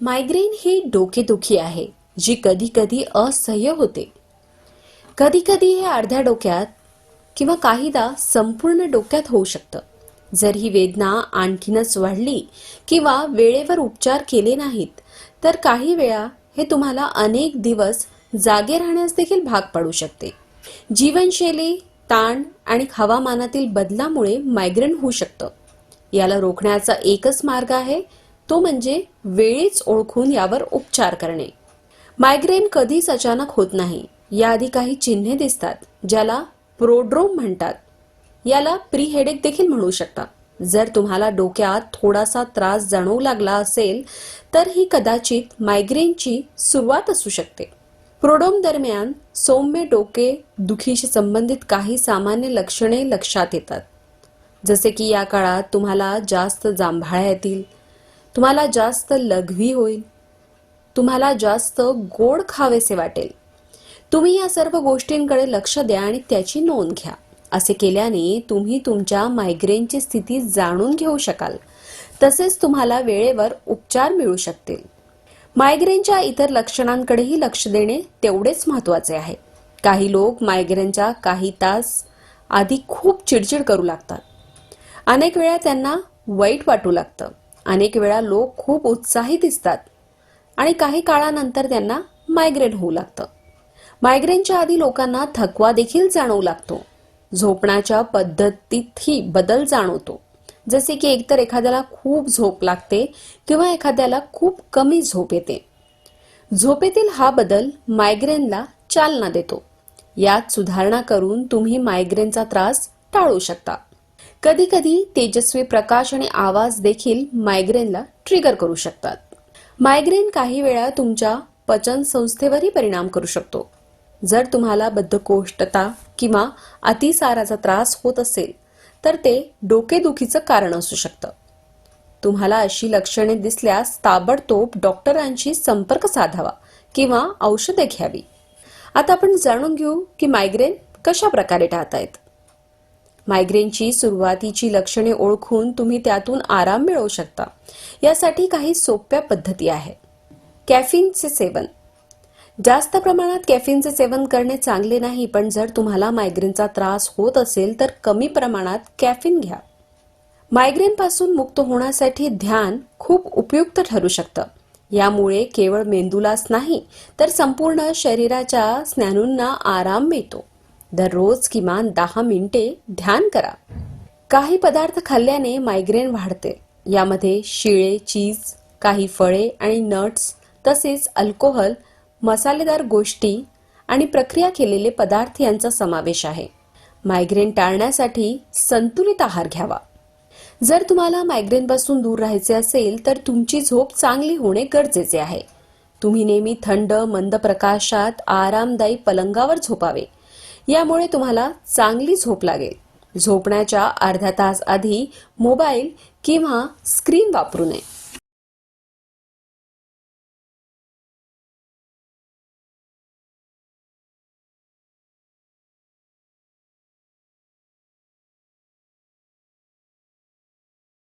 Migraine ही डोकेदुखी आहे जी कधी कधी असह्य होते. कधी कधी हे अर्ध्या डोक्यात किंवा काहीदा संपूर्ण डोक्यात होऊ शकतं. जर ही वेदना आणखीनच वाढली किंवा वेळेवर उपचार केले नाहीत तर काही वेळा हे तुम्हाला अनेक दिवस जागे राहण्यास देखील भाग पाडू शकते. जीवनशैली ताण आणि हवामानातील बदलामुळे मायग्रेन होऊ शकतं. याला रोखण्याचा एकच मार्ग आहे तो म्हणजे वेळीच ओळखून यावर उपचार करणे. मायग्रेन कधीच अचानक होत नाही. याआधी काही चिन्हे दिसतात ज्याला प्रोड्रोम म्हणतात. याला प्री हेडेक देखील म्हणू शकता जर तुम्हाला डोक्यात थोडासा त्रास जाणवू लागला असेल तर ही कदाचित मायग्रेनची सुरुवात असू शकते. प्रोडोम दरम्यान सौम्य डोके दुखीशी संबंधित काही सामान्य लक्षणे लक्षात येतात. जसे की या काळात तुम्हाला जास्त जांभाळ्या येतील तुम्हाला जास्त लघवी होईल. तुम्हाला जास्त गोड खावेसे वाटेल. तुम्ही या सर्व गोष्टींकडे लक्ष द्या आणि त्याची नोंद घ्या. असे केल्याने तुम्ही तुमच्या मायग्रेनची स्थिती जाणून घेऊ शकाल. तसेच तुम्हाला वेळेवर उपचार मिळू शकतील. मायग्रेनच्या इतर लक्षणांकडेही लक्ष देणे तेवढेच महत्त्वाचे आहे. काही लोक मायग्रेनच्या काही तास आधी खूप चिडचिड करू लागतात. अनेक वेळा त्यांना वाईट वाटू लागतं. अनेक वेळा लोक खूप उत्साही दिसतात आणि काही काळानंतर त्यांना मायग्रेन होऊ लागतं. मायग्रेनच्या आधी लोकांना थकवा देखील जाणवू लागतो. झोपण्याच्या पद्धतीतही बदल जाणवतो. जसे की एकतर एखाद्याला खूप झोप लागते किंवा एखाद्याला खूप कमी झोप येते. झोपेतील हा बदल मायग्रेनला चालना देतो. यात सुधारणा करून तुम्ही मायग्रेनचा त्रास टाळू शकता. कधी कधी तेजस्वी प्रकाश आणि आवाज देखील मायग्रेनला ट्रिगर करू शकतात. मायग्रेन काही वेळा तुमच्या पचन संस्थेवरही परिणाम करू शकतो. जर तुम्हाला बद्धकोष्ठता किंवा अतिसाराचा त्रास होत असेल तर ते डोकेदुखीचं कारण असू शकतं. तुम्हाला अशी लक्षणे दिसल्यास ताबडतोब डॉक्टरांशी संपर्क साधावा किंवा औषधे घ्यावी. आता आपण जाणून घेऊ की मायग्रेन कशा प्रकारे टाळतायत मायग्रेनची सुरुवातीची लक्षणे ओळखून तुम्ही त्यातून आराम मिळवू शकता. यासाठी काही सोप्या पद्धती आहेत. कॅफिनचे सेवन. जास्त प्रमाणात कॅफिनचे सेवन करणे चांगले नाही पण जर तुम्हाला मायग्रेनचा त्रास होत असेल तर कमी प्रमाणात कॅफिन घ्या. मायग्रेन पासून मुक्त होण्यासाठी ध्यान खूप उपयुक्त ठरू शकतं. यामुळे केवळ मेंदूलाच नाही तर संपूर्ण शरीराच्या स्नायूंना आराम मिळतो. दररोज किमान दहा मिनिटे ध्यान करा. काही पदार्थ खाल्ल्याने मायग्रेन वाढते. यामध्ये शिळे चीज काही फळे आणि नट्स तसेच अल्कोहोल मसालेदार गोष्टी आणि प्रक्रिया केलेले पदार्थ यांचा समावेश आहे. मायग्रेन टाळण्यासाठी संतुलित आहार घ्यावा. जर तुम्हाला मायग्रेनपासून दूर राहायचे असेल तर तुमची झोप चांगली होणे गरजेचे आहे. तुम्ही नेहमी थंड मंद प्रकाशात आरामदायी पलंगावर झोपावे. यामुळे तुम्हाला चांगली झोप लागेल. झोपण्याच्या अर्धा तास आधी मोबाईल किंवा स्क्रीन वापरू नये.